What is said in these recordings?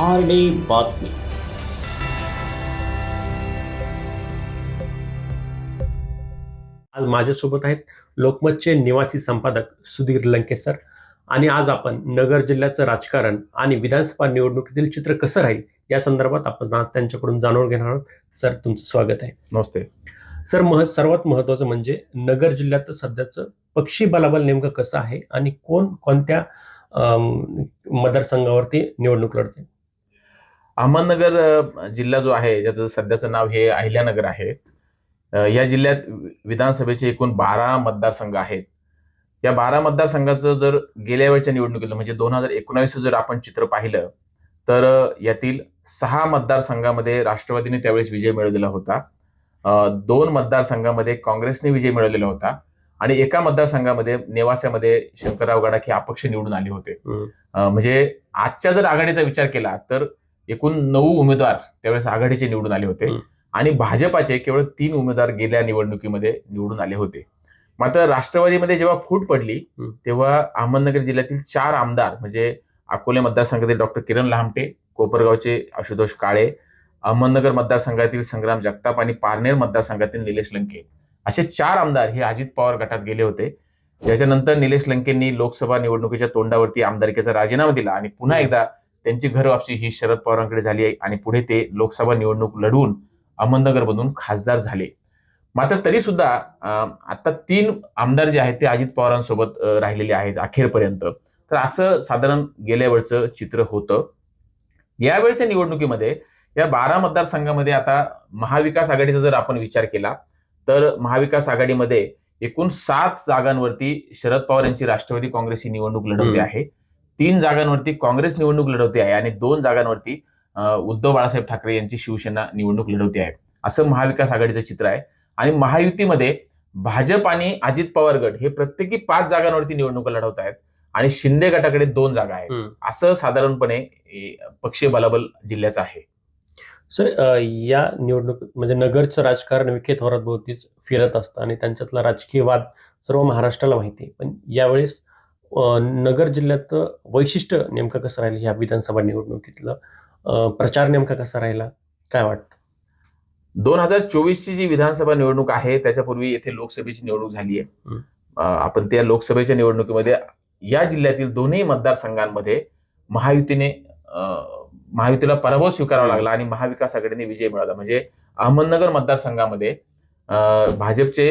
R D बातमी. आज माझ्यासोबत आहेत लोकमतचे निवासी संपादक सुधीर लंके सर आणि आज आपण नगर जिल्ह्याचं राजकारण आणि विधानसभा निवडणुकीतील चित्र कसं राहील या संदर्भात आपण आज त्यांच्याकडून जाणून घेणार आहोत. सर तुमचं स्वागत आहे. नमस्ते. सर मह सर्वात महत्वाचं म्हणजे नगर जिल्ह्यात सध्याचं पक्षी बलाबल नेमकं कसं आहे आणि कोण कोणत्या मतदारसंघावरती निवडणूक लढते? अहमदनगर जिल्हा जो आहे ज्याचं सध्याचं नाव हे अहिल्यानगर आहे या जिल्ह्यात विधानसभेचे एकूण बारा मतदारसंघ आहेत. या बारा मतदारसंघाचं जर गेल्या वेळच्या निवडणुकीला म्हणजे दोन हजार एकोणावीस जर आपण चित्र पाहिलं तर यातील सहा मतदारसंघामध्ये राष्ट्रवादीने त्यावेळेस विजय मिळवलेला होता. दोन मतदारसंघामध्ये काँग्रेसने विजय मिळवलेला होता आणि एका मतदारसंघामध्ये नेवास्यामध्ये शंकरराव गडाख हे अपक्ष निवडून आले होते. म्हणजे आजच्या जर आघाडीचा विचार केला तर एकूण नऊ उमेदवार त्यावेळेस आघाडीचे निवडून आले होते. आणि भाजपाचे केवळ तीन उमेदवार गेल्या निवडणुकीमध्ये निवडून आले होते मात्र राष्ट्रवादीमध्ये जेव्हा फूट पडली. तेव्हा अहमदनगर जिल्ह्यातील चार आमदार म्हणजे अकोले मतदारसंघातील डॉक्टर किरण लहामटे कोपरगावचे आशुतोष काळे अहमदनगर मतदारसंघातील संग्राम जगताप आणि पारनेर मतदारसंघातील निलेश लंके असे चार आमदार हे अजित पवार गटात गेले होते त्याच्यानंतर निलेश लंकेंनी लोकसभा निवडणुकीच्या तोंडावरती आमदारकीचा राजीनामा दिला आणि पुन्हा एकदा त्यांची घर वापसी ही शरद पवारांकडे झाली आहे आणि पुढे ते लोकसभा निवडणूक लढवून अहमदनगरमधून खासदार झाले. मात्र तरी सुद्धा आता तीन आमदार जे आहेत ते अजित पवारांसोबत राहिलेले आहेत अखेरपर्यंत. तर असं साधारण गेल्या वेळचं चित्र होतं. यावेळच्या निवडणुकीमध्ये या बारा मतदारसंघामध्ये आता महाविकास आघाडीचा जर आपण विचार केला तर महाविकास आघाडीमध्ये एकूण सात जागांवरती शरद पवार यांची राष्ट्रवादी काँग्रेस ही निवडणूक हम्म. आहे. तीन जागांवरती काँग्रेस निवडणूक लढवते आहे आणि दोन जागांवरती उद्धव बाळासाहेब ठाकरे यांची शिवसेना निवडणूक लढवते आहे. असं महाविकास आघाडीचं चित्र आहे. आणि महायुतीमध्ये भाजप आणि अजित पवार गट हे प्रत्येकी पाच जागांवरती निवडणुका लढवत आहेत आणि शिंदे गटाकडे दोन जागा आहेत. असं साधारणपणे पक्षीय बलाबल जिल्ह्याचं आहे. सर या निवडणूक म्हणजे नगरचं राजकारण विखे थोरात भोवतीच फिरत असतं आणि त्यांच्यातला राजकीय वाद सर्व महाराष्ट्राला माहिती आहे. पण यावेळेस नगर जिल्ह्यात वैशिष्ट्य नेमकं कसं राहील? ह्या विधानसभा निवडणुकीतलं प्रचार नेमका कसा राहिला? काय वाटतं? दोन हजार चोवीसची जी विधानसभा निवडणूक आहे त्याच्यापूर्वी येथे लोकसभेची निवडणूक झाली आहे. आपण त्या लोकसभेच्या निवडणुकीमध्ये या जिल्ह्यातील दोन्ही मतदारसंघांमध्ये महायुतीने महायुतीला पराभव स्वीकारावा लागला आणि महाविकास आघाडीने विजय मिळवला. म्हणजे अहमदनगर मतदारसंघामध्ये भाजपचे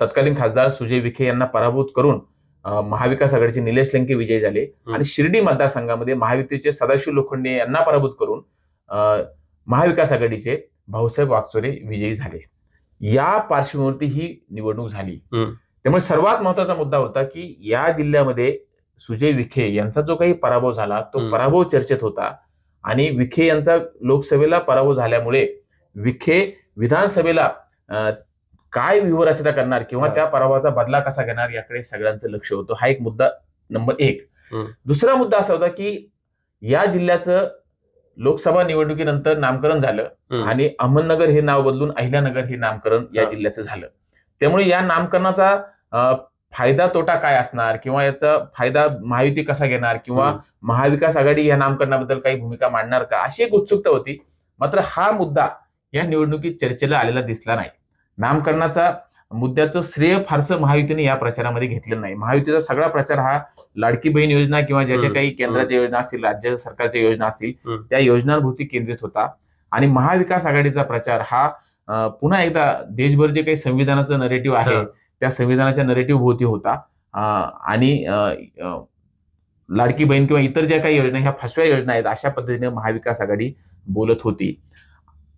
तत्कालीन खासदार सुजय विखे यांना पराभूत करून महाविकास आघाडीचे निलेश लंके विजय झाले. आणि शिर्डी मतदारसंघामध्ये महायुतीचे सदाशिव लोखंडे यांना पराभूत करून महाविकास आघाडीचे भाऊसाहेब वागचोरे विजयी झाले. या पार्श्वभूमीवरती ही निवडणूक झाली. त्यामुळे सर्वात महत्त्वाचा मुद्दा होता की या जिल्ह्यामध्ये सुजय विखे यांचा जो काही पराभव झाला तो. पराभव चर्चेत होता. आणि विखे यांचा लोकसभेला पराभव झाल्यामुळे विखे विधानसभेला काय व्यूहरचना करणार किंवा. त्या पराभवाचा बदला कसा घेणार याकडे सगळ्यांचं लक्ष होतं हा एक मुद्दा नंबर एक. दुसरा मुद्दा असा होता की या जिल्ह्याचं लोकसभा निवडणुकीनंतर नामकरण झालं. आणि अहमदनगर हे नाव बदलून अहिल्यानगर हे नामकरण या. जिल्ह्याचं झालं त्यामुळे या नामकरणाचा फायदा तोटा काय असणार किंवा याचा फायदा महायुती कसा घेणार किंवा. महाविकास आघाडी या नामकरणाबद्दल काही भूमिका मांडणार का अशी एक उत्सुकता होती मात्र हा मुद्दा या निवडणुकीत चर्चेला आलेला दिसला नाही नामकरणाचा मुद्द्याचं श्रेय फारसं महायुतीने या प्रचारामध्ये घेतलेलं नाही महायुतीचा सगळा प्रचार हा लाडकी बहीण योजना किंवा ज्या ज्या हम्म. काही केंद्राच्या योजना असतील राज्य सरकारच्या योजना असतील. त्या योजनांभोवती केंद्रित होता आणि महाविकास आघाडीचा प्रचार हा पुन्हा एकदा देशभर जे काही संविधानाचं नरेटिव्ह आहे. त्या संविधानाच्या नरेटिव्ह भोवती होता आणि लाडकी बहीण किंवा इतर ज्या काही योजना ह्या फसव्या योजना आहेत अशा पद्धतीने महाविकास आघाडी बोलत होती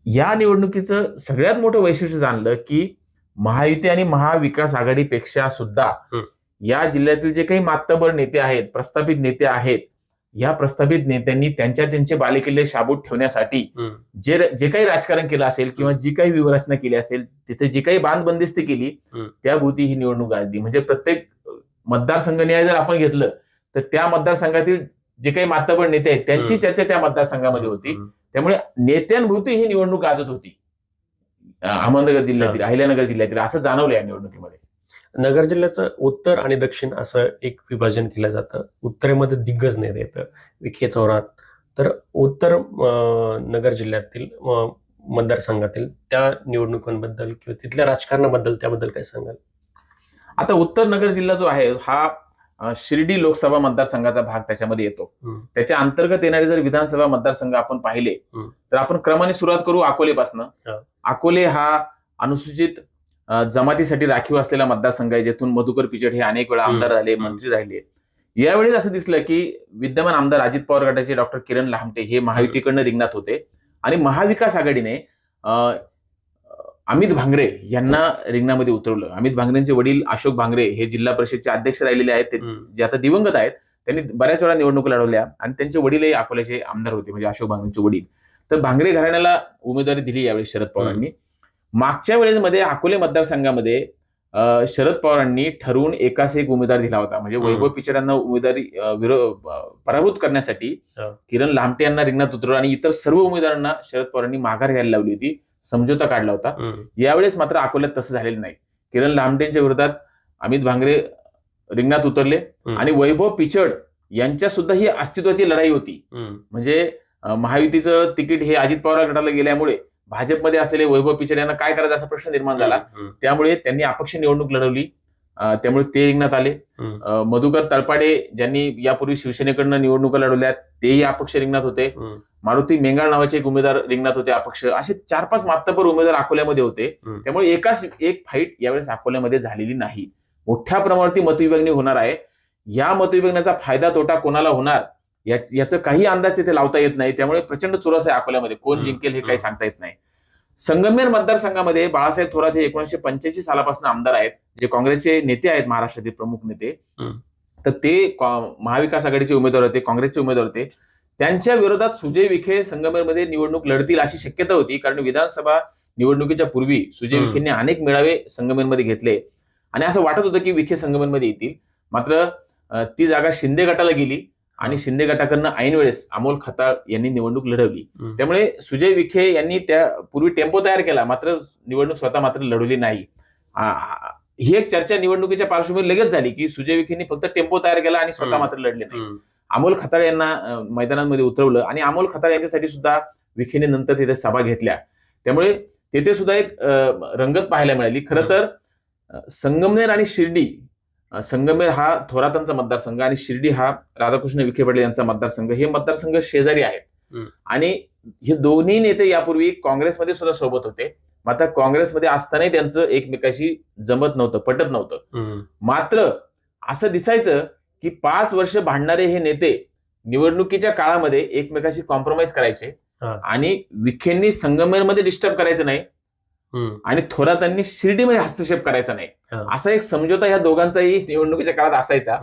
या निवडणुकीचं सगळ्यात मोठं वैशिष्ट्य जाणलं की महायुती आणि महाविकास आघाडीपेक्षा सुद्धा. या जिल्ह्यातील जे काही मातबर नेते आहेत प्रस्थापित नेते आहेत या प्रस्थापित नेत्यांनी त्यांच्या त्यांचे बालेकिल्ले शाबूत ठेवण्यासाठी. जे जे काही राजकारण केलं असेल किंवा जी काही व्यूहरचना केली असेल तिथे जी काही बांधबंदिस्ती केली. त्याभोवती ही निवडणूक गाजली म्हणजे प्रत्येक मतदारसंघ न्याय जर आपण घेतलं तर त्या मतदारसंघातील जे काही मातबर नेते आहेत त्यांची. चर्चा त्या मतदारसंघामध्ये होती. त्यामुळे नेत्यांभोवती ही निवडणूक गाजत होती. अहमदनगर जिल्ह्यातील अहिल्यानगर जिल्ह्यातील असं जाणवलं या निवडणुकीमध्ये. नगर जिल्ह्याचं उत्तर आणि दक्षिण असं एक विभाजन केलं जातं. उत्तरेमध्ये दिग्गज नेते येतं विखे थोरात तर उत्तर नगर जिल्ह्यातील मतदारसंघातील त्या निवडणुकांबद्दल किंवा तिथल्या राजकारणाबद्दल त्याबद्दल काय सांगाल? आता उत्तर नगर जिल्हा जो आहे हा शिर्डी लोकसभा मतदारसंघाचा भाग त्याच्यामध्ये येतो. त्याच्या अंतर्गत येणारे जर विधानसभा मतदारसंघ आपण पाहिले. तर आपण क्रमाने सुरुवात करू अकोलेपासनं. अकोले हा अनुसूचित जमातीसाठी राखीव असलेला मतदारसंघ आहे ज्यातून मधुकर पिचड हे अनेक वेळा आमदार झाले. मंत्री राहिले यावेळी असं दिसलं की विद्यमान आमदार अजित पवार गटाचे डॉक्टर किरण लहामटे हे महायुतीकडनं रिंगणात होते आणि महाविकास आघाडीने अमित भांगरे यांना रिंगणामध्ये उतरवलं. अमित भांगरेंचे वडील अशोक भांगरे हे जिल्हा परिषदचे अध्यक्ष राहिलेले आहेत. ते. जे आता दिवंगत आहेत त्यांनी बऱ्याच वेळा निवडणूक लढवल्या आणि त्यांचे वडीलही अकोल्याचे आमदार होते म्हणजे अशोक भांगरेंचे वडील. तर भांगरे घराण्याला उमेदवारी दिली यावेळी शरद पवारांनी. मागच्या वेळेमध्ये अकोले मतदारसंघामध्ये शरद पवारांनी ठरवून एकाच एक उमेदवार दिला होता. म्हणजे. वैभव पिचड यांना उमेदवारी अं, विरो- अं, पराभूत करण्यासाठी. किरण लामटे यांना रिंगणात उतरवलं आणि इतर सर्व उमेदवारांना शरद पवारांनी माघार घ्यायला लावली होती. समझोता काढला होता. यावेळेस मात्र अकोल्यात तसं झालेलं नाही किरण लामटेंच्या विरोधात अमित भांगरे रिंगणात उतरले. आणि वैभव पिचड यांच्या सुद्धा ही अस्तित्वाची लढाई होती. म्हणजे महायुतीचं तिकीट हे अजित पवार गटाला गेल्यामुळे भाजपमध्ये असलेले वैभव पिचड यांना काय करायचा असा प्रश्न निर्माण झाला. त्यामुळे त्यांनी अपक्ष निवडणूक लढवली त्यामुळे ते रिंगणात आले. मधुकर तळपाडे ज्यांनी यापूर्वी शिवसेनेकडनं निवडणुका लढवल्या तेही अपक्ष रिंगणात होते. मारुती मेंगाळ नावाचे एक उमेदवार रिंगणात होते अपक्ष. असे चार पाच मातबर उमेदवार अकोल्यामध्ये होते. त्यामुळे एकाच एक फाईट यावेळेस अकोल्यामध्ये झालेली नाही. मोठ्या प्रमाणावरती मतविभागणी होणार आहे. या मतविभागण्याचा फायदा तोटा कोणाला होणार याच- काही अंदाज तिथे लावता येत नाही. त्यामुळे प्रचंड चुरस आहे अकोल्यामध्ये. कोण. जिंकेल हे काही. सांगता येत नाही. संगमेर मतदारसंघामध्ये बाळासाहेब थोरात हे एकोणीशे पंच्याऐंशी सालापासून आमदार आहेत. जे काँग्रेसचे नेते आहेत महाराष्ट्रातील प्रमुख नेते. तर ते महाविकास आघाडीचे उमेदवार होते काँग्रेसचे उमेदवार होते त्यांच्या विरोधात सुजय विखे संगमेरमध्ये निवडणूक लढतील अशी शक्यता होती कारण विधानसभा निवडणुकीच्या पूर्वी सुजय. विखेंनी अनेक मेळावे संगमेरमध्ये घेतले आणि असं वाटत होतं की विखे संगमेरमध्ये येतील मात्र ती जागा शिंदे गटाला गेली आणि शिंदे गटाकडनं ऐन वेळेस अमोल खताळ यांनी निवडणूक लढवली. त्यामुळे सुजय विखे यांनी त्या पूर्वी टेम्पो तयार केला मात्र निवडणूक स्वतः मात्र लढवली नाही ही एक चर्चा निवडणुकीच्या पार्श्वभूमीवर लगेच झाली की सुजय विखेंनी फक्त टेम्पो तयार केला आणि स्वतः. मात्र लढले नाही. अमोल खताळ यांना मैदानांमध्ये उतरवलं आणि अमोल खताळ यांच्यासाठी सुद्धा विखेने नंतर तिथे सभा घेतल्या. त्यामुळे तिथे सुद्धा एक रंगत पाहायला मिळाली. खरं तर संगमनेर आणि शिर्डी संगमनेर हा थोरातांचा मतदारसंघ आणि शिर्डी हा राधाकृष्ण विखे पाटील यांचा मतदारसंघ. हे मतदारसंघ शेजारी आहेत. आणि हे दोन्ही नेते यापूर्वी काँग्रेसमध्ये सुद्धा सोबत होते. मात्र काँग्रेसमध्ये असतानाही त्यांचं एकमेकाशी जमत नव्हतं पटत नव्हतं. मात्र असं दिसायचं की पाच वर्ष भांडणारे हे नेते निवडणुकीच्या काळामध्ये एकमेकाशी कॉम्प्रोमाइज करायचे. आणि विखेंनी संगमेरमध्ये डिस्टर्ब करायचं नाही. आणि थोरातांनी शिर्डीमध्ये हस्तक्षेप करायचा नाही. असा एक समझोता या दोघांचाही निवडणुकीच्या काळात असायचा.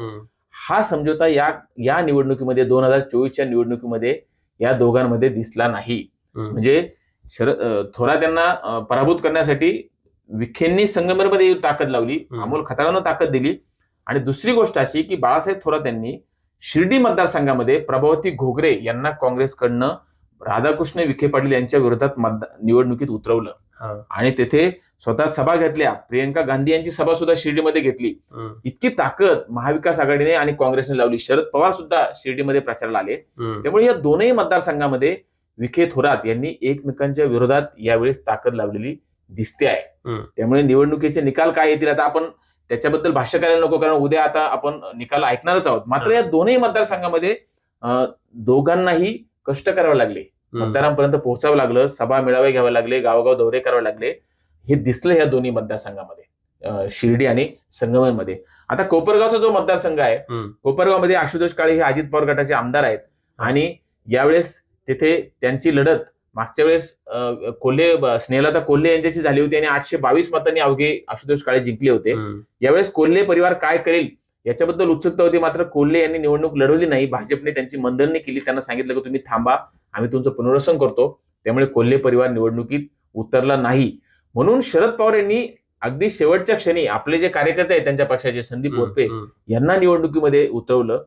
हा समझोता या या निवडणुकीमध्ये दोन हजार चोवीसच्या निवडणुकीमध्ये या दोघांमध्ये दिसला नाही. म्हणजे शरद थोरात यांना पराभूत करण्यासाठी विखेंनी संगमेरमध्ये ताकद लावली. अमोल खताळांना ताकद दिली आणि दुसरी गोष्ट अशी की बाळासाहेब थोरात यांनी शिर्डी मतदारसंघामध्ये प्रभावती घोगरे यांना काँग्रेसकडनं राधाकृष्ण विखे पाटील यांच्या विरोधात निवडणुकीत उतरवलं. आणि तेथे स्वतः सभा घेतल्या प्रियंका गांधी यांची सभा सुद्धा शिर्डीमध्ये घेतली. इतकी ताकद महाविकास आघाडीने आणि काँग्रेसने लावली शरद पवार सुद्धा शिर्डीमध्ये प्रचाराला आले. त्यामुळे या दोनही मतदारसंघामध्ये विखे थोरात यांनी एकमेकांच्या विरोधात यावेळेस ताकद लावलेली दिसते आहे. त्यामुळे निवडणुकीचे निकाल काय येतील आता आपण त्याच्याबद्दल भाष्य करायला नको कारण उद्या आता आपण निकाल ऐकणारच आहोत. मात्र या दोनही मतदारसंघामध्ये दोघांनाही कष्ट करावे लागले. मतदारांपर्यंत पोहोचावं लागलं सभा मेळावे घ्यावे लागले गावोगाव दौरे करावे लागले. हे दिसलं या दोन्ही मतदारसंघामध्ये शिर्डी आणि संगमेरमध्ये आता कोपरगावचा जो मतदारसंघ आहे. कोपरगावमध्ये आशुतोष काळे हे अजित पवार गटाचे आमदार आहेत. आणि यावेळेस तिथे त्यांची लढत मागच्या वेळेस कोल्हे स्नेहलता कोल्हे यांच्याशी झाली होती आणि आठशे बावीस मतांनी अवघे आशुतोष काळे जिंकले होते. यावेळेस कोल्हे परिवार काय करेल याच्याबद्दल उत्सुकता होती मात्र कोल्हे यांनी निवडणूक लढवली नाही. भाजपने त्यांची मंदरणी केली. त्यांना सांगितलं की तुम्ही थांबा आम्ही तुमचं पुनर्वसन करतो. त्यामुळे कोल्हे परिवार निवडणुकीत उतरला नाही. म्हणून शरद पवार यांनी अगदी शेवटच्या क्षणी आपले जे कार्यकर्ते आहेत त्यांच्या पक्षाचे संदीप वरपे. यांना निवडणुकीमध्ये उतरवलं.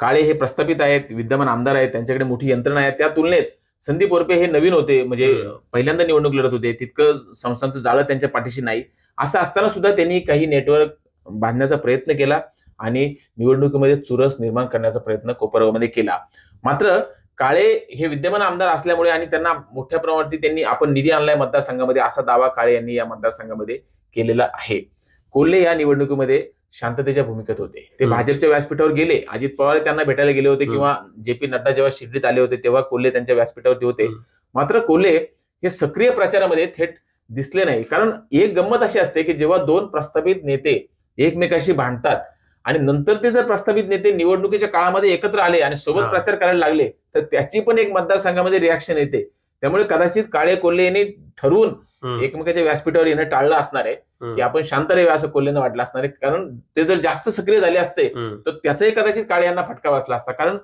काळे हे प्रस्थापित आहेत विद्यमान आमदार आहेत त्यांच्याकडे मोठी यंत्रणा आहे त्या तुलनेत संदीप वरपे हे नवीन होते म्हणजे. पहिल्यांदा निवडणूक लढत होते. तितकं संस्थांचं जाळं त्यांच्या पाठीशी नाही. असं असताना सुद्धा त्यांनी काही नेटवर्क बांधण्याचा प्रयत्न केला आणि निवडणुकीमध्ये चुरस निर्माण करण्याचा प्रयत्न कोपरगावमध्ये केला. मात्र काळे हे विद्यमान आमदार असल्यामुळे आणि त्यांना मोठ्या प्रमाणावरती त्यांनी आपण निधी आणलाय मतदारसंघामध्ये असा दावा काळे यांनी या मतदारसंघामध्ये केलेला आहे. कोल्हे या निवडणुकीमध्ये शांततेच्या भूमिकेत होते ते. भाजपच्या व्यासपीठावर गेले अजित पवार त्यांना भेटायला गेले होते. किंवा जे पी नड्डा जेव्हा शिर्डीत आले होते तेव्हा कोल्हे त्यांच्या व्यासपीठावरती होते. मात्र कोल्हे हे सक्रिय प्रचारामध्ये थेट दिसले नाही कारण एक गंमत अशी असते की जेव्हा दोन प्रस्थापित नेते एकमेकाशी भांडतात आणि नंतर ते जर प्रस्थापित नेते निवडणुकीच्या काळामध्ये एकत्र आले आणि सोबत. प्रचार करायला लागले तर त्याची पण एक मतदारसंघामध्ये रिॲक्शन येते त्यामुळे कदाचित काळे कोल्हे यांनी ठरवून एकमेकाच्या व्यासपीठावर येणं टाळलं असणार आहे की आपण शांत राहावे असं कोल्हेनं वाटलं असणार आहे. कारण ते जर जास्त सक्रिय झाले असते तर त्याचाही कदाचित काळे यांना फटका बसला असता. कारण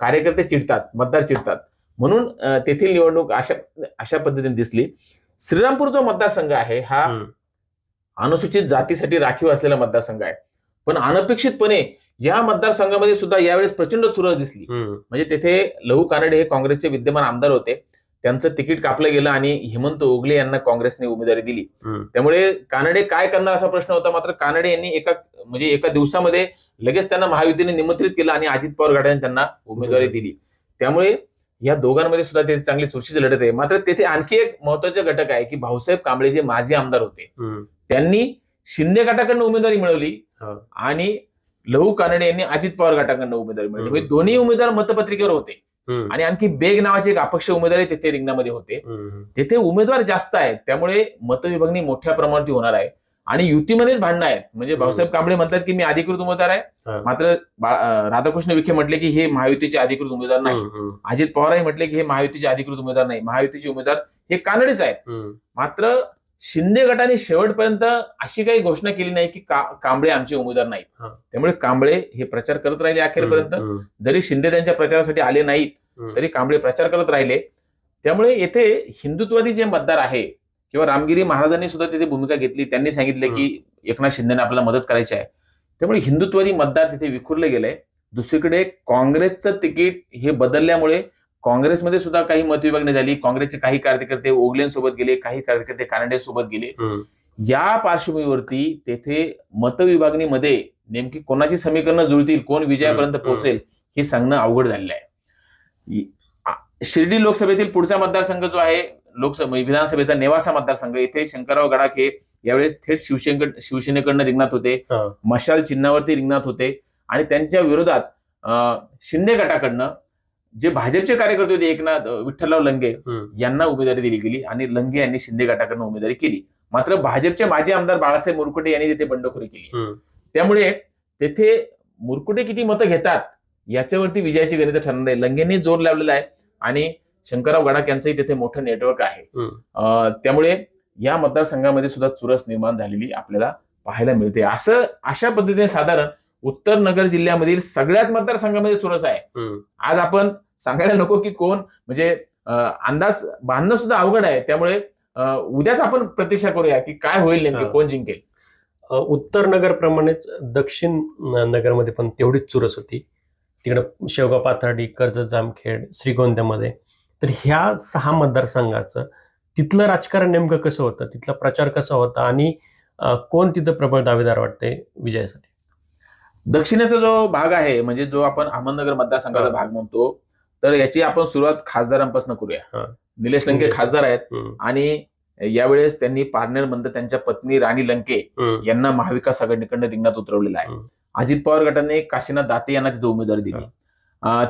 कार्यकर्ते चिडतात मतदार चिडतात. म्हणून तेथील निवडणूक अशा अशा पद्धतीने दिसली. श्रीरामपूर जो मतदारसंघ आहे हा अनुसूचित जातीसाठी राखीव असलेला मतदारसंघ आहे. पण अनपेक्षितपणे या मतदारसंघामध्ये सुद्धा यावेळेस प्रचंड चुरस दिसली. म्हणजे तेथे लहू कानडे हे काँग्रेसचे विद्यमान आमदार होते. त्यांचं तिकीट कापलं गेलं आणि हेमंत ओगले यांना काँग्रेसने उमेदवारी दिली. त्यामुळे कानडे काय करणार असा प्रश्न होता मात्र कानडे यांनी एका म्हणजे एका दिवसामध्ये लगेच त्यांना महायुतीने निमंत्रित केलं आणि अजित पवार गटाने त्यांना उमेदवारी दिली. त्यामुळे या दोघांमध्ये सुद्धा ते चांगली चुरशीची लढत आहे. मात्र तेथे आणखी एक महत्त्वाचा घटक आहे की भाऊसाहेब कांबळे जे माजी आमदार होते त्यांनी शिंदे गटाकडनं उमेदवारी मिळवली हा. आणि लहू कानडे यांनी अजित पवार गटाकडनं उमेदवारी मिळवली. म्हणजे दोन्ही उमेदवार मतपत्रिकेवर होते. आणि आणखी बेग नावाचे एक अपक्ष उमेदवार तिथे रिंगणामध्ये होते. तेथे उमेदवार जास्त आहेत त्यामुळे मतविभागणी मोठ्या प्रमाणावरती होणार आहे. आणि युतीमध्येच भांडणं आहेत. म्हणजे. भाऊसाहेब कांबळे म्हणतात की मी अधिकृत उमेदवार आहे. मात्र राधाकृष्ण विखे म्हटले की हे महायुतीचे अधिकृत उमेदवार नाही. अजित पवारही म्हटले की हे महायुतीचे अधिकृत उमेदवार नाही. महायुतीचे उमेदवार हे कानडेच आहेत. मात्र शिंदे गटाने शेवटपर्यंत अशी काही घोषणा केली नाही की का- कांबळे आमचे उमेदवार नाहीत. त्यामुळे कांबळे हे प्रचार करत राहिले अखेरपर्यंत. जरी शिंदे त्यांच्या प्रचारासाठी आले नाहीत तरी कांबळे प्रचार करत राहिले. त्यामुळे येथे हिंदुत्वादी जे मतदार आहे किंवा रामगिरी महाराजांनी सुद्धा तिथे भूमिका घेतली. त्यांनी सांगितलं की एकनाथ शिंदेने आपल्याला मदत करायची आहे. त्यामुळे हिंदुत्वादी मतदार तिथे विखुरले गेले. दुसरीकडे काँग्रेसचं तिकीट हे बदलल्यामुळे काँग्रेसमध्ये सुद्धा काही मतविभागणी झाली. काँग्रेसचे काही कार्यकर्ते ओगलेंसोबत गेले काही कार्यकर्ते कानडे सोबत गेले या पार्श्वभूमीवरती तेथे मतविभागणीमध्ये नेमकी कोणाची समीकरणं जुळतील कोण विजयापर्यंत. पोहोचेल हे सांगणं अवघड झालेलं आहे. शिर्डी लोकसभेतील पुढचा मतदारसंघ जो आहे लोकसभा विधानसभेचा नेवासा मतदारसंघ इथे शंकरराव गडाखे यावेळेस थेट शिवसेने शिवसेनेकडनं रिंगणात होते. मशाल चिन्हावरती रिंगणात होते. आणि त्यांच्या विरोधात शिंदे गटाकडनं जे भाजपचे कार्यकर्ते होते एकनाथ विठ्ठलराव लंगे यांना उमेदवारी दिली गेली आणि लंगे यांनी शिंदे गटाकडनं उमेदवारी केली. मात्र भाजपचे माजी आमदार बाळासाहेब मुरकुटे यांनी तिथे बंडखोरी केली. त्यामुळे तेथे मुरकुटे किती मतं घेतात याच्यावरती विजयाची गणित ठरणार आहे. लंगेंनी जोर लावलेला आहे आणि शंकरराव गडाख यांचंही तेथे मोठं नेटवर्क आहे. त्यामुळे या मतदारसंघामध्ये सुद्धा चुरस निर्माण झालेली आपल्याला पाहायला मिळते. असं अशा पद्धतीने साधारण उत्तर नगर जिल्ह्यामधील सगळ्याच मतदारसंघामध्ये चुरस आहे. आज आपण सांगायला नको की कोण म्हणजे अंदाज बांधणं सुद्धा अवघड आहे. त्यामुळे उद्याच आपण प्रतीक्षा करूया की काय होईल नेमके. कोण जिंकेल. उत्तर नगर प्रमाणेच दक्षिण नगरमध्ये पण तेवढीच चुरस होती. तिकडं शेवगाव पाथर्डी कर्जत जामखेड श्रीगोंद्यामध्ये तर ह्या सहा मतदारसंघाचं तिथलं राजकारण नेमकं कसं होतं तिथला प्रचार कसा होता आणि कोण तिथं प्रबळ दावेदार वाटते विजयासाठी दक्षिणेचा जो भाग आहे म्हणजे जो आपण अहमदनगर मतदारसंघाचा. भाग म्हणतो तर याची आपण सुरुवात खासदारांपासून करूया. निलेश लंके. खासदार आहेत आणि यावेळेस त्यांनी पारनेरमध्ये त्यांच्या पत्नी राणी लंके यांना महाविकास आघाडीकडनं रिंगणात उतरवलेलं आहे. अजित पवार गटाने काशीनाथ दाते यांना तिथे उमेदवारी दिली.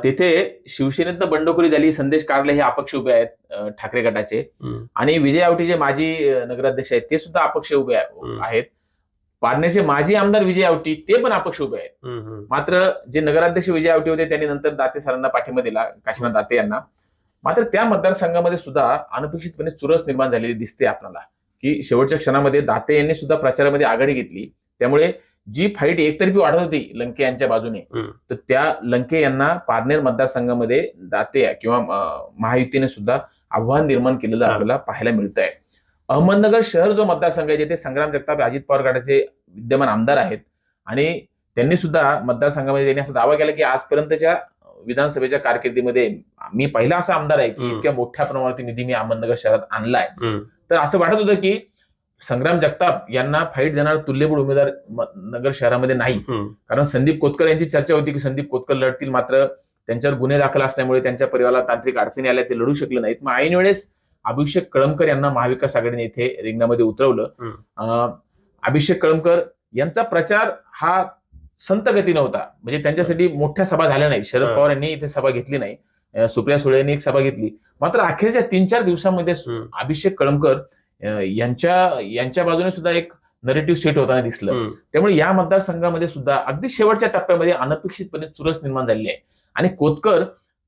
तेथे शिवसेनेतनं बंडखोरी झाली संदेश कारले हे अपक्ष उभे आहेत ठाकरे गटाचे. आणि विजय आवटी जे माजी नगराध्यक्ष आहेत ते सुद्धा अपक्ष उभे. आहेत. पारनेरचे माजी आमदार विजय आवटी ते पण अपक्ष उभे आहेत. मात्र जे नगराध्यक्ष विजय आवटी होते त्यांनी नंतर दाते सरांना पाठिंबा दिला काशीनाथ दाते यांना. मात्र त्या मतदारसंघामध्ये सुद्धा अनपेक्षितपणे चुरस निर्माण झालेली दिसते आपल्याला की शेवटच्या क्षणामध्ये दाते यांनी सुद्धा प्रचारामध्ये आघाडी घेतली. त्यामुळे जी फाईट एकतर्फी वाढत होती लंके यांच्या बाजूने. तर त्या लंके यांना पारनेर मतदारसंघामध्ये दाते किंवा महायुतीने सुद्धा आव्हान निर्माण केलेलं. आपल्याला पाहायला मिळत आहे अहमदनगर शहर जो मतदारसंघ आहे जिथे संग्राम जगताप अजित पवार गटाचे विद्यमान आमदार आहेत आणि त्यांनी सुद्धा मतदारसंघामध्ये त्यांनी असा दावा केला की आजपर्यंतच्या विधानसभेच्या कारकिर्दीमध्ये मी पहिला असा आमदार आहे की. इतक्या मोठ्या प्रमाणावरती निधी मी अहमदनगर शहरात आणलाय तर असं वाटत होतं की संग्राम जगताप यांना फाईट देणार तुल्यबळ उमेदवार नगर शहरामध्ये नाही. कारण संदीप कोतकर यांची चर्चा होती की संदीप कोतकर लढतील मात्र त्यांच्यावर गुन्हे दाखल असल्यामुळे त्यांच्या परिवाराला तांत्रिक अडचणी आल्या ते लढू शकले नाहीत. मग ऐन वेळेस अभिषेक कळमकर यांना महाविकास आघाडीने इथे रिंगणामध्ये उतरवलं. अभिषेक कळमकर यांचा प्रचार हा संत गती नव्हता म्हणजे त्यांच्यासाठी मोठ्या सभा झाल्या नाही शरद. पवार यांनी इथे सभा घेतली नाही. सुप्रिया सुळे यांनी एक सभा घेतली. मात्र अखेरच्या तीन चार दिवसामध्ये. अभिषेक कळमकर यांच्या यांच्या बाजूने सुद्धा एक नरेटिव्ह सेट होताना दिसलं. त्यामुळे या मतदारसंघामध्ये सुद्धा अगदी शेवटच्या टप्प्यामध्ये अनपेक्षितपणे चुरस निर्माण झालेली आहे. आणि कोतकर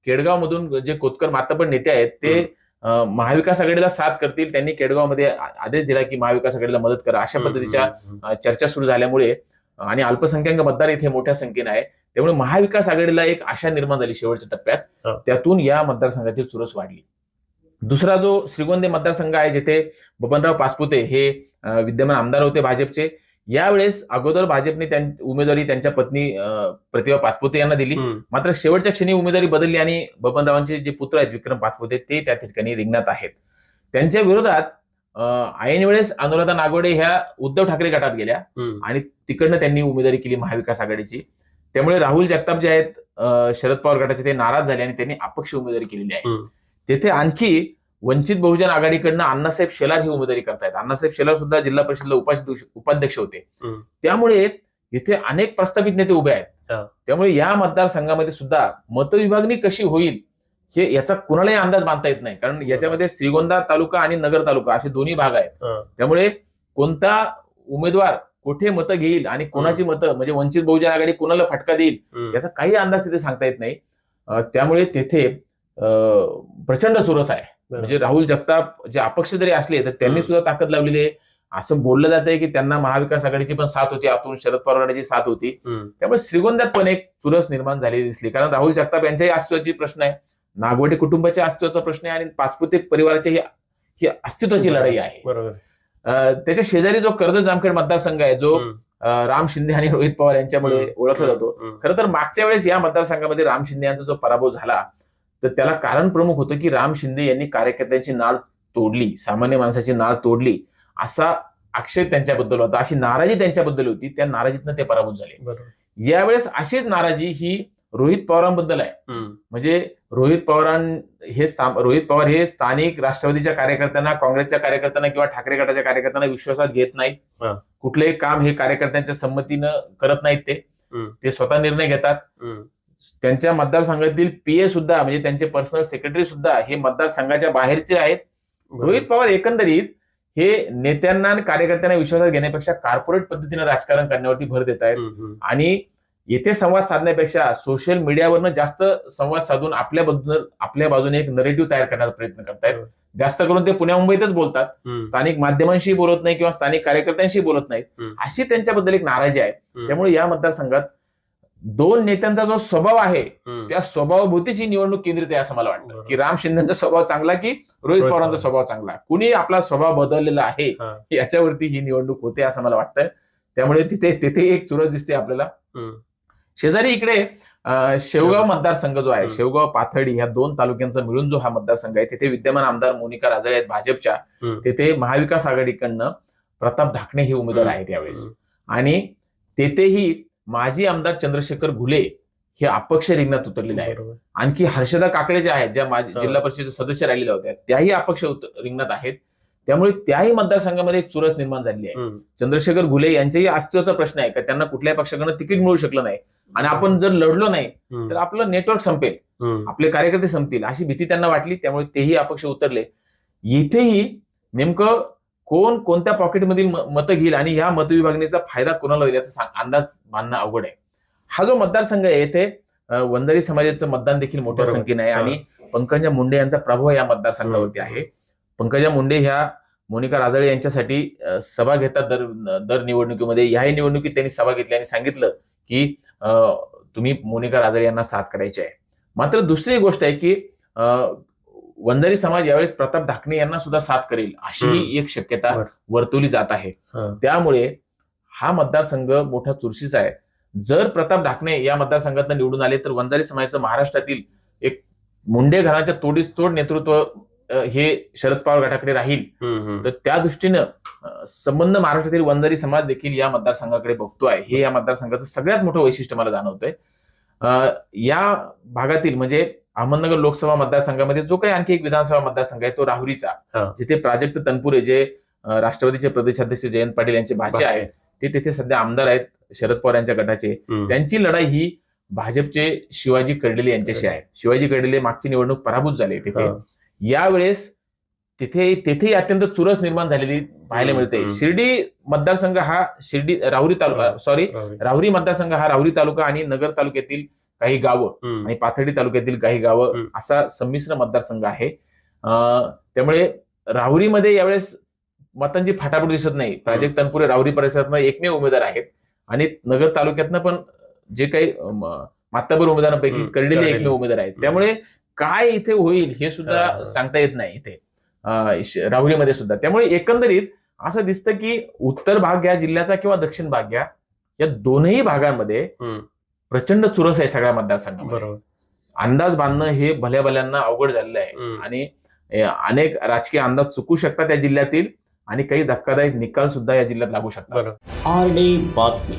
केडगाव मधून जे कोतकर मातबर नेते आहेत ते महाविकास आघाडीला साथ करतील. त्यांनी केडगावमध्ये आदेश दिला की महाविकास आघाडीला मदत करा. अशा पद्धतीच्या चर्चा सुरू झाल्यामुळे आणि अल्पसंख्याक मतदार इथे मोठ्या संख्येने आहे. त्यामुळे महाविकास आघाडीला एक आशा निर्माण झाली शेवटच्या. टप्प्यात. त्यातून या मतदारसंघातील चुरस वाढली. दुसरा जो श्रीगोंदे मतदारसंघ आहे जिथे बबनराव पाचपुते हे विद्यमान आमदार होते भाजपचे यावेळेस अगोदर भाजपने उमेदवारी त्यांच्या पत्नी प्रतिभा पाचपुते यांना दिली. मात्र शेवटच्या क्षणी उमेदवारी बदलली आणि बबनरावांचे जे पुत्र आहेत विक्रम पाचपुते ते त्या ठिकाणी रिंगणात आहेत त्यांच्या विरोधात ऐन वेळेस अनुराधा नागवडे ह्या उद्धव ठाकरे गटात गेल्या. आणि तिकडनं त्यांनी उमेदवारी केली महाविकास आघाडीची त्यामुळे राहुल जगताप जे आहेत शरद पवार गटाचे ते नाराज झाले आणि त्यांनी अपक्ष उमेदवारी केलेली आहे. तेथे आणखी वंचित बहुजन आघाडीकडनं अण्णासाहेब शेलार ही उमेदवारी करतायत अण्णासाहेब शेलार सुद्धा जिल्हा परिषदेला उपाध्यक्ष उपाध्यक्ष होते. त्यामुळे इथे अनेक प्रस्थापित नेते उभे आहेत. त्यामुळे या मतदारसंघामध्ये सुद्धा मतविभागणी कशी होईल हे याचा कुणालाही अंदाज बांधता येत नाही कारण याच्यामध्ये श्रीगोंदा तालुका आणि नगर तालुका असे दोन्ही भाग आहेत. त्यामुळे कोणता उमेदवार कुठे मतं घेईल आणि कोणाची मतं म्हणजे वंचित बहुजन आघाडी कोणाला फटका देईल. याचा काही अंदाज तिथे सांगता येत नाही त्यामुळे तेथे प्रचंड सुरस आहे. म्हणजे राहुल जगताप जे अपक्ष जरी असले तर त्यांनी. सुद्धा ताकद लावलेली आहे. असं बोललं जात आहे की त्यांना महाविकास आघाडीची पण साथ होती आतून शरद पवार गटाची साथ होती. त्यामुळे श्रीगोंद्यात पण एक चुरस निर्माण झालेली दिसली. कारण राहुल जगताप यांच्याही अस्तित्वाची प्रश्न आहे. नागवडे कुटुंबाच्या अस्तित्वाचा प्रश्न आहे आणि पाचपुते परिवाराची ही ही अस्तित्वाची लढाई आहे. बरोबर. त्याच्या शेजारी जो कर्जत जामखेड मतदारसंघ आहे जो राम शिंदे आणि रोहित पवार यांच्यामुळे. ओळखला जातो. खरं तर मागच्या वेळेस या मतदारसंघामध्ये राम शिंदे यांचा जो पराभव झाला तर त्याला कारण प्रमुख होतं की राम शिंदे यांनी कार्यकर्त्यांची नाळ तोडली सामान्य माणसाची नाळ तोडली. असा आक्षेप त्यांच्याबद्दल होता अशी नाराजी त्यांच्याबद्दल होती त्या नाराजीतनं ते पराभूत झाले. यावेळेस अशीच नाराजी ही रोहित पवारांबद्दल आहे. म्हणजे रोहित पवारां हे रोहित पवार हे स्थानिक राष्ट्रवादीच्या कार्यकर्त्यांना काँग्रेसच्या कार्यकर्त्यांना किंवा ठाकरे गटाच्या कार्यकर्त्यांना विश्वासात घेत नाहीत. कुठलेही काम हे कार्यकर्त्यांच्या संमतीनं करत नाहीत ते. स्वतः निर्णय घेतात. त्यांच्या मतदारसंघातील पीए सुद्धा म्हणजे त्यांचे पर्सनल सेक्रेटरी सुद्धा हे मतदारसंघाच्या बाहेरचे आहेत रोहित पवार एकंदरीत हे नेत्यांना आणि कार्यकर्त्यांना विश्वासात घेण्यापेक्षा कॉर्पोरेट पद्धतीने राजकारण करण्यावरती भर देत आहेत. आणि येथे संवाद साधण्यापेक्षा सोशल मीडियावरनं जास्त संवाद साधून आपल्या बाजूने आपल्या बाजूने एक नरेटिव्ह तयार करण्याचा प्रयत्न करतायत. जास्त करून ते पुण्या मुंबईतच बोलतात. स्थानिक माध्यमांशी बोलत नाही किंवा स्थानिक कार्यकर्त्यांशी बोलत नाहीत. अशी त्यांच्याबद्दल एक नाराजी आहे. त्यामुळे या मतदारसंघात दोन नेत्यांचा जो स्वभाव आहे. त्या स्वभावभूतीची निवडणूक केंद्रित आहे असं मला वाटतं. की राम शिंदेचा स्वभाव चांगला की रोहित पवारांचा. स्वभाव चांगला कुणी आपला स्वभाव बदललेला आहे हा. याच्यावरती ही निवडणूक होते असं मला वाटतं त्यामुळे तिथे तिथे एक चुरस दिसते आपल्याला. शेजारी इकडे शेवगाव मतदारसंघ जो आहे. शेवगाव पाथर्डी ह्या दोन तालुक्यांचा मिळून जो हा मतदारसंघ आहे तिथे विद्यमान आमदार मोनिका राजळे आहेत भाजपच्या. तिथे महाविकास आघाडीकडनं प्रताप ढाकणे हे उमेदवार. आहेत यावेळेस. आणि तेथेही माजी आमदार चंद्रशेखर घुले हे अपक्ष रिंगणात उतरलेले आहेत. आणखी हर्षदा काकडे ज्या आहेत ज्या माजी हा. जिल्हा परिषदेचे सदस्य राहिलेल्या होत्या त्याही अपक्ष रिंगणात आहेत त्यामुळे त्याही मतदारसंघामध्ये एक चुरस निर्माण झालेली आहे. चंद्रशेखर घुले यांच्याही अस्तित्वाचा प्रश्न आहे का त्यांना कुठल्याही पक्षाकडनं तिकीट मिळू शकलं नाही आणि आपण जर लढलो नाही. तर आपलं नेटवर्क संपेल. आपले कार्यकर्ते संपतील अशी भीती त्यांना वाटली त्यामुळे तेही अपक्ष उतरले इथेही नेमकं कोण कोणत्या पॉकेटमधील मतं घेईल आणि या मतविभागणीचा फायदा कोणाला होईल याचा अंदाज बांधणं अवघड आहे हा जो मतदारसंघ आहे येथे अं, वंजारी समाजाचं मतदान देखील मोठ्या. संख्येने आहे. आणि पंकजा मुंडे यांचा प्रभाव या मतदारसंघावरती. आहे पंकजा मुंडे ह्या मोनिका राजळे यांच्यासाठी सभा घेतात दर दर निवडणुकीमध्ये याही निवडणुकीत त्यांनी सभा घेतली आणि सांगितलं की अं, तुम्ही मोनिका राजळे यांना साथ करायची आहे मात्र दुसरी गोष्ट आहे की अं, वंजारी समाज यावेळेस प्रताप ढाकणे यांना सुद्धा साथ करेल अशी. एक शक्यता. वर्तवली जात आहे. त्यामुळे हा मतदारसंघ मोठा चुरशीचा आहे जर प्रताप ढाकणे या मतदारसंघातून निवडून आले तर वंजारी समाजाचं महाराष्ट्रातील एक मुंडे घराच्या तोडीस तोड नेतृत्व हे शरद पवार गटाकडे राहील. तर त्या दृष्टीनं संबंध महाराष्ट्रातील वंजारी समाज देखील या मतदारसंघाकडे बघतोय हे या मतदारसंघाचं सगळ्यात मोठं वैशिष्ट्य मला जाणवतंय या भागातील म्हणजे अहमदनगर लोकसभा मतदारसंघामध्ये जो काही आणखी एक विधानसभा मतदारसंघ आहे तो राहुरीचा. जिथे प्राजक्त तनपुरे जे राष्ट्रवादीचे प्रदेशाध्यक्ष जयंत पाटील यांचे भाषे आहेत ते तिथे सध्या आमदार आहेत शरद पवार यांच्या गटाचे. त्यांची लढाई ही भाजपचे शिवाजी कर्डिले यांच्याशी आहे शिवाजी कर्डिले मागची निवडणूक पराभूत झाले तिथे. यावेळेस तिथे तेथेही अत्यंत चुरस निर्माण झालेली पाहायला मिळते. शिर्डी मतदारसंघ हा शिर्डी राहुरी तालुका सॉरी. राहुरी मतदारसंघ हा राहुरी तालुका आणि नगर तालुक्यातील काही गावं. आणि पाथर्डी तालुक्यातील काही गावं. असा संमिश्र मतदारसंघ आहे त्यामुळे राहुरीमध्ये यावेळेस मतांची फाटाफूट दिसत नाही प्राजक्त तनपुरे राहुरी परिसरातनं एकमेव उमेदवार आहेत आणि नगर तालुक्यातनं पण जे काही मातबर उमेदवारांपैकी कर्डिले. एकमेव उमेदवार आहेत त्यामुळे काय इथे होईल हे सुद्धा. सांगता येत नाही इथे राहुरीमध्ये सुद्धा त्यामुळे एकंदरीत असं दिसतं की उत्तर भाग घ्या जिल्ह्याचा किंवा दक्षिण भाग घ्या या दोनही भागांमध्ये. प्रचंड चुरस आहे सगळ्या मतदारसंघामध्ये. बरोबर. अंदाज बांधणं हे भल्या भल्यांना अवघड झालेलं आहे. आणि अनेक राजकीय अंदाज चुकू शकतात या जिल्ह्यातील आणि काही धक्कादायक निकाल सुद्धा या जिल्ह्यात लागू शकतात. बरोबर. आरडी बातमी.